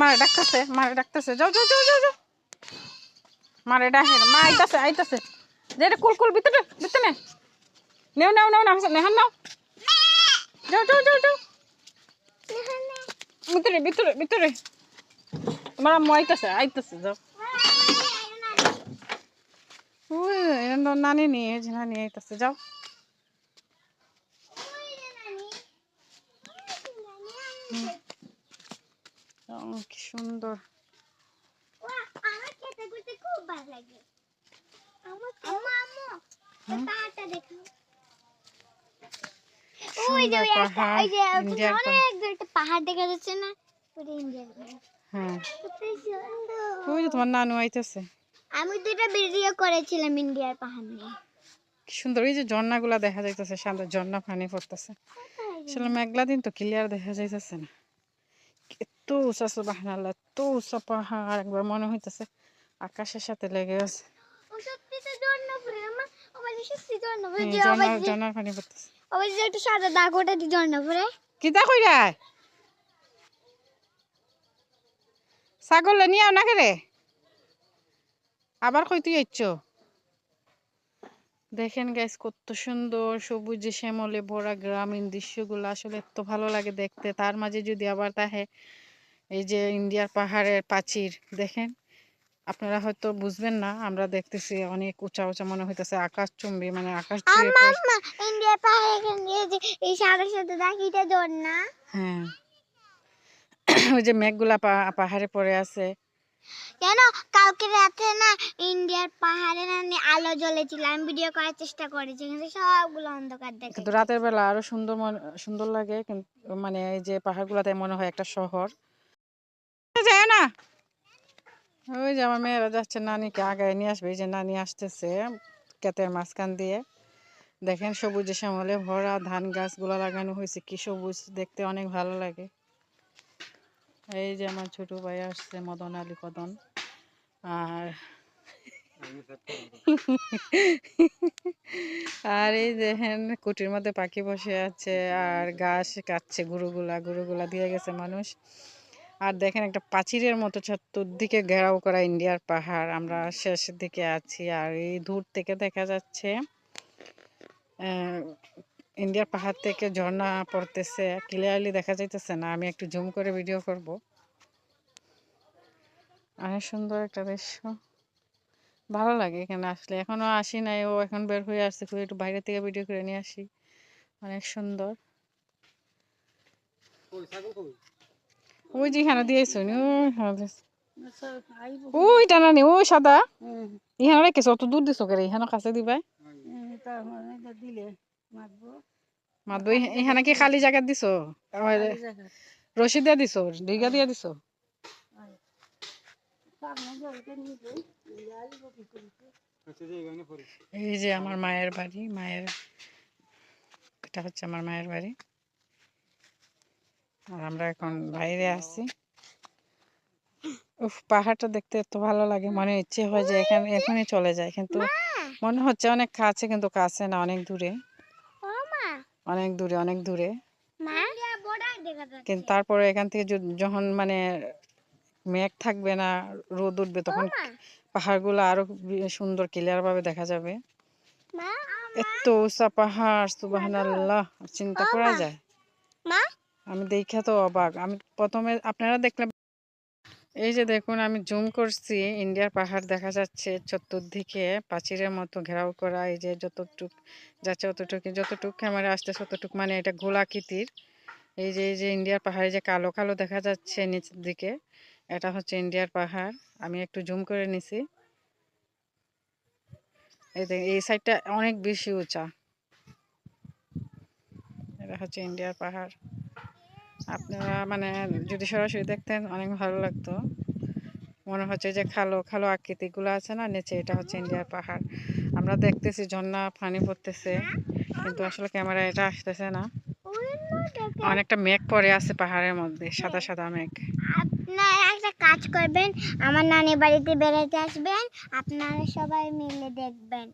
মারে ডাকতেছে মারে ডাকতেছে। যাও যাও যাও যাও মারে ডাকে। মা আইতাছে আইতাছে। যে কুল কুল ভিতরে ভিতরে নেও নাও নাও নাও নেহান নাও। যাও যাও যাও যাও। ভিতরে ভিতরে ভিতরে। তোমার আম্মু আইতাছে আইতাছে যাও। নানি নিয়ে নানি আইতাছে যাও। ও, কি সুন্দর আমার খেতে করতে খুব ভালো লাগে আমার আম্মু আম্মু এই পাহাড়টা দেখো পাহাড়, যাচ্ছে না ওই যে তোমার নানু আইতাছে আমি দুইটা ভিডিও করেছিলাম ইন্ডিয়ার পাহাড় নিয়ে কি সুন্দর ওই যে ঝর্ণাগুলা দেখা যাইতেছে সামনে ঝর্ণা পানি পড়তেছে আসলে মেঘলা দিন তো ক্লিয়ার দেখা যাইতেছে না এত উঁচা সুবাহানাল্লাহ এত উঁচা পাহাড় একবার মনে হইতেছে আকাশের সাথে লেগে আছে। তো পানি পড়তেছে। সাদা দাগ ওটা কি তা কইরা? ছাগল নিয়ে না রে আবার কই তুই আইছ দেখেন গাইস কত সুন্দর সবুজে শ্যামলে ভরা গ্রামীণ দৃশ্যগুলো আসলে এত ভালো লাগে দেখতে। তার মাঝে যদি আবার তাহে এই যে ইন্ডিয়ার পাহাড়ের প্রাচীর দেখেন? আপনারা হয়তো বুঝবেন না আমরা দেখতেছি অনেক উঁচা উঁচা মনে হইতেছে আকাশ চুম্বি মানে আকাশ ইন্ডিয়ার পাহাড়ে এই সাদা সাদা হ্যাঁ। ওই যে মেঘগুলা পাহাড়ে পড়ে আছে। জানো কালকে রাতে না ইন্ডিয়ার পাহাড়ে না আলো জ্বলেছিল আমি ভিডিও করার চেষ্টা করেছি কিন্তু সবগুলো অন্ধকার দেখে কিন্তু রাতের বেলা আরও সুন্দর মন- সুন্দর লাগে কিন্তু মানে এই যে পাহাড়গুলাতে মনে হয় একটা শহর। ওই যে আমার মেয়েরা যাচ্ছে নানিকে আগায় নিয়ে আসবে। এই যে নানি আসতেছে ক্ষেতের মাঝখান দিয়ে। দেখেন সবুজে শ্যামলে ভরা ধান গাছগুলো লাগানো হয়েছে। কি সবুজ, দেখতে অনেক ভালো লাগে। এই যে আমার ছোট ভাই আসছে, মদন আলী কদন। আর আর এই দেখেন কুটির মধ্যে পাখি বসে আছে। আর ঘাস কাটছে গরুগুলা গরুগুলা দিয়ে গেছে মানুষ। আর দেখেন একটা প্রাচীরের মতো চতুর্দিকে ঘেরাও করা ইন্ডিয়ার পাহাড়। আমরা শেষের দিকে আছি আর এই দূর থেকে দেখা যাচ্ছে ইন্ডিয়ার পাহাড় থেকে ঝর্ণা পড়তেছে। ক্লিয়ারলি দেখা যাইতেছে না, আমি একটু জুম করে ভিডিও করব। অনেক সুন্দর একটা দৃশ্য। ভালো লাগে এখানে আসলে। এখনও আসি নাই, ও এখন বের হয়ে আসছে খুব একটু বাইরে থেকে ভিডিও করে নিয়ে আসি। অনেক সুন্দর। ওই যে এখানে দিয়েছ নি ওই। টানা নি ওই সাদা। ইহানো রেখেছো অত দূর দিছো করে? ইহানো কাছে দিবাই। মাতবো। ইহানে কি খালি জায়গা দিছো? আমার রশি দিয়া দিছো দিয়া দিছো? এই যে আমার মায়ের বাড়ি মায়ের এটা হচ্ছে আমার মায়ের বাড়ি। আর আমরা এখন বাইরে আছি। উফ পাহাড়টা দেখতে এত ভালো লাগে মনে ইচ্ছে হয় যে এখানে এখনই চলে যায় কিন্তু মনে হচ্ছে অনেক কাছে কিন্তু কাছে না অনেক দূরে। অনেক দূরে অনেক দূরে। কিন্তু তারপরে এখান থেকে যখন মানে মেঘ থাকবে না রোদ উঠবে তখন পাহাড়গুলো আরও সুন্দর ক্লিয়ার ভাবে দেখা যাবে। এত উঁচা পাহাড় আল্লাহ চিন্তা করা যায়। আমি দেখে তো অবাক। আমি প্রথমে আপনারা দেখলে এই যে দেখুন, আমি জুম করছি, ইন্ডিয়ার পাহাড় দেখা যাচ্ছে চতুর্দিকে প্রাচীরের মতো ঘেরাও করা, এই যে যতটুক যাচ্ছে অতটুকু, যতটুক ক্যামেরা আসছে ততটুক মানে এটা গোলাকৃতির। এই যে এই যে ইন্ডিয়ার পাহাড়ে যে কালো কালো দেখা যাচ্ছে নিচের দিকে, এটা হচ্ছে ইন্ডিয়ার পাহাড়। আমি একটু জুম করে নিছি। এই দেখ এই সাইডটা অনেক বেশি উঁচা। এটা হচ্ছে ইন্ডিয়ার পাহাড়। আপনারা মানে যদি সরাসরি দেখতেন অনেক ভালো লাগতো। মনে হচ্ছে যে খালো খালো আকৃতিগুলো আছে না, নিচে এটা হচ্ছে ইন্ডিয়ার পাহাড়। আমরা দেখতেছি ঝর্ণা, পানি পড়তেছে, কিন্তু আসলে ক্যামেরা এটা আসতেছে না। অনেকটা মেঘ পড়ে আছে পাহাড়ের মধ্যে, সাদা সাদা মেঘ। একটা কাজ করবেন, আমার নানি বাড়িতে বেড়াতে আসবেন, আপনারা সবাই মিলে দেখবেন।